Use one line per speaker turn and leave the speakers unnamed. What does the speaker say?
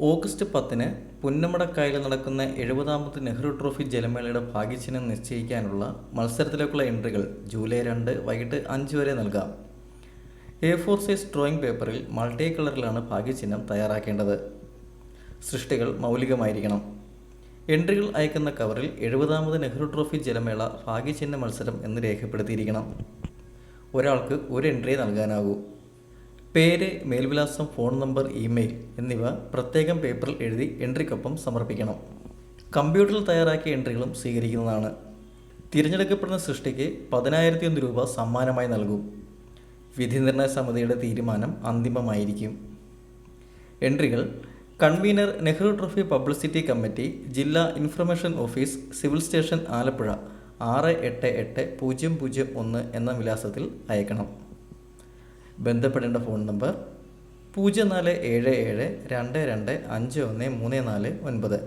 August പത്തിന് പുന്നമടക്കായൽ നടക്കുന്ന എഴുപതാമത് Nehru trophy ജലമേളയുടെ ഭാഗ്യചിഹ്നം നിശ്ചയിക്കാനുള്ള മത്സരത്തിലേക്കുള്ള എൻട്രികൾ ജൂലൈ രണ്ട് വൈകിട്ട് അഞ്ച് വരെ നൽകാം. എ ഫോർ സൈസ് ഡ്രോയിങ് പേപ്പറിൽ മൾട്ടി കളറിലാണ് ഭാഗ്യചിഹ്നം തയ്യാറാക്കേണ്ടത്. സൃഷ്ടികൾ മൗലികമായിരിക്കണം. എൻട്രികൾ അയക്കുന്ന കവറിൽ എഴുപതാമത് നെഹ്റു ട്രോഫി ജലമേള ഭാഗ്യചിഹ്ന മത്സരം എന്ന് രേഖപ്പെടുത്തിയിരിക്കണം. ഒരാൾക്ക് ഒരു എൻട്രി നൽകാനാകൂ. പേര് മേൽവിലാസം ഫോൺ നമ്പർ ഇമെയിൽ എന്നിവ പ്രത്യേകം പേപ്പറിൽ എഴുതി എൻട്രിക്കൊപ്പം സമർപ്പിക്കണം. കമ്പ്യൂട്ടറിൽ തയ്യാറാക്കിയ എൻട്രികളും സ്വീകരിക്കുന്നതാണ്. തിരഞ്ഞെടുക്കപ്പെടുന്ന സൃഷ്ടിക്ക് പതിനായിരത്തി ഒന്ന് രൂപ സമ്മാനമായി നൽകും. വിധി നിർണയ സമിതിയുടെ തീരുമാനം അന്തിമമായിരിക്കും. എൻട്രികൾ convener Nehru trophy publicity committee ജില്ലാ information office civil station Alappuzha ആറ് എട്ട് എട്ട് പൂജ്യം പൂജ്യം ഒന്ന് എന്ന വിലാസത്തിൽ അയക്കണം. ബന്ധപ്പെടേണ്ട ഫോൺ നമ്പർ പൂജ്യം നാല് ഏഴ് ഏഴ് രണ്ട് രണ്ട് അഞ്ച് ഒന്ന് മൂന്ന് നാല് ഒൻപത്.